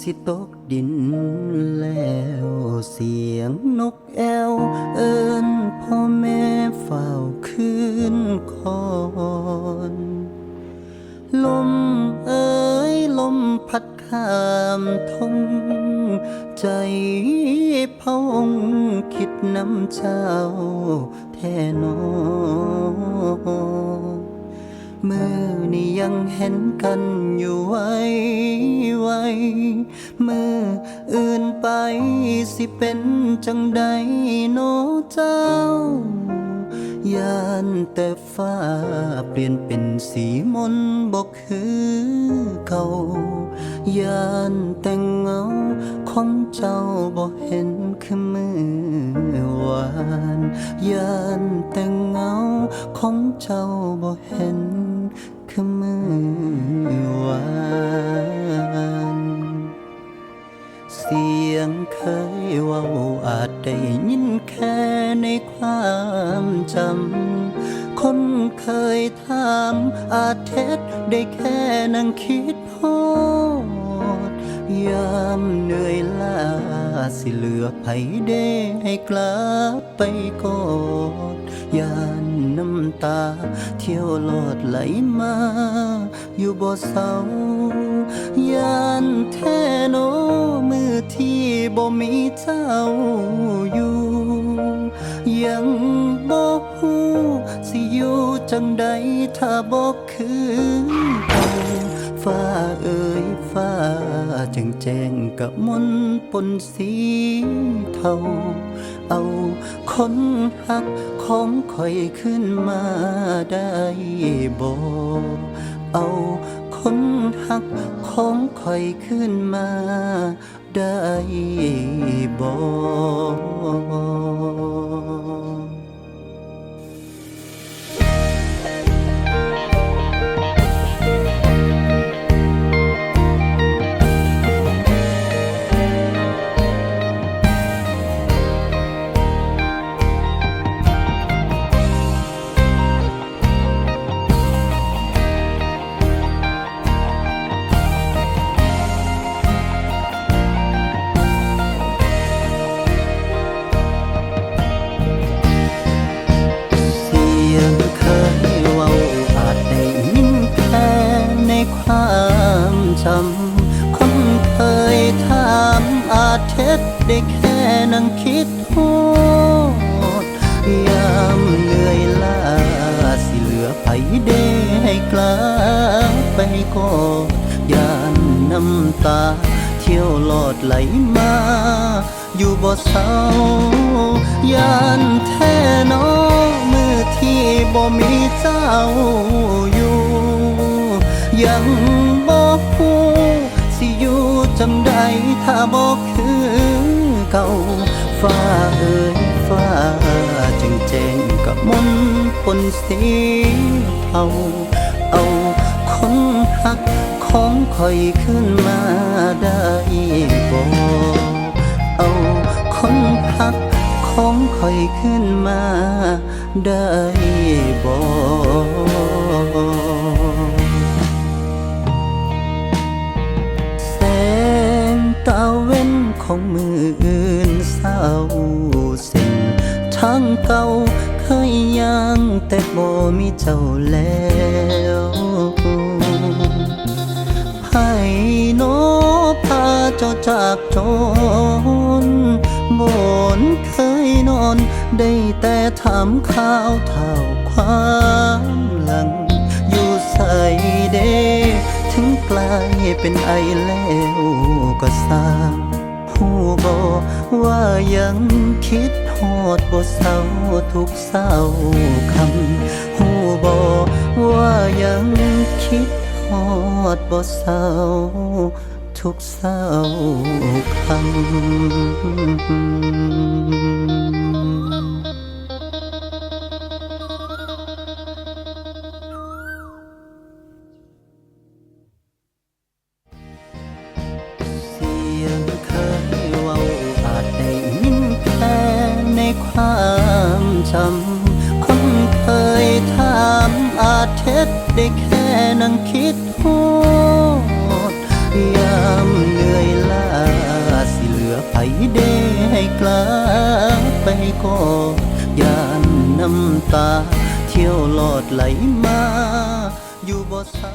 สิตกดินแล้วเสียงนกแอว เอิญพ่อแม่เฝ้าคืนคอนลมเอ่ยลมพัดข้ามทงใจพะองคิดน้ำเจ้าแท่นอเมื่อ ยังเห็นกันอยู่ไว้ไว้มืออื่นไปสิเป็นจังใดโนเจ้ายานแต่ฟ้าเปลี่ยนเป็นสีมนบอกคือเก่ายานแต่เงาของเจ้าบอกเห็นคือมือวานยานแต่เงาของเจ้าบอกเห็น คือมือวานเสียงเคยว่าอาจได้ยินแค่ในความจำ คนเคยถามอาจเท็จได้แค่นั่งคิดโพดยามเหนื่อยล้าสิเหลือไผเด้ให้กลับไปกอด ยานน้ำตา เที่ยวลอดไหลมา อยู่บ่เศร้ายานแท้โนมือที่บ่มีเจ้าอยู่ ยังบ่ฮู้สิอยู่จังใดถ้าบ่คือเก่าฟ้าเอ่ยฟ้าแจ้งแจ้งกับมนปนสีเทา เอาคนหักของคอยขึ้นมาได้บ่เอาคนหักของคอยขึ้นมาได้บ่ามจำคนเคยถามอาเท็จได้แค่นั่งคิดโทษยามเหนื่อยล้าสิเหลือไผเด้ให้กลับไปกอดยานน้ำตา เที่ยวลอดไหลมา อยู่บ่เศร้ายานแท้น้องมือที่บ่มีเจ้าอยู่ จังใดถ้าบ่คือเก่าฟ้าเอ่ยฟ้าจึงแจ้งกับมนต์ปนสีเทาเอาคนหักของคอยขึ้นมาได้บ่เอาคนหักของคอยขึ้นมาได้บ่แส ของมืออื่นเศร้าสิ้นทางเก่าเคยย่างแต่บ่มีเจ้าแล้วไผ่โนพาเจ้าจากจนบนเคยนอน ได้แต่ถามข่าวเท่าความหลัง อยู่ใส่เดถึงกลายเป็นไอแล้วก็สร้าง หูบอกว่ายังคิดฮอดบ่เศร้าทุกเศร้าคำหูบอกว่ายังคิดฮอดบ่เศร้าทุกเศร้าคำำคนเคยถามอาเท็จได้แค่นั่งคิดโหดยามเหนื่อยล้าสิเหลือไผเดให้กลาไปก่อยานน้ำตา เที่ยวหลอดไหลมา อยู่บ่เศร้า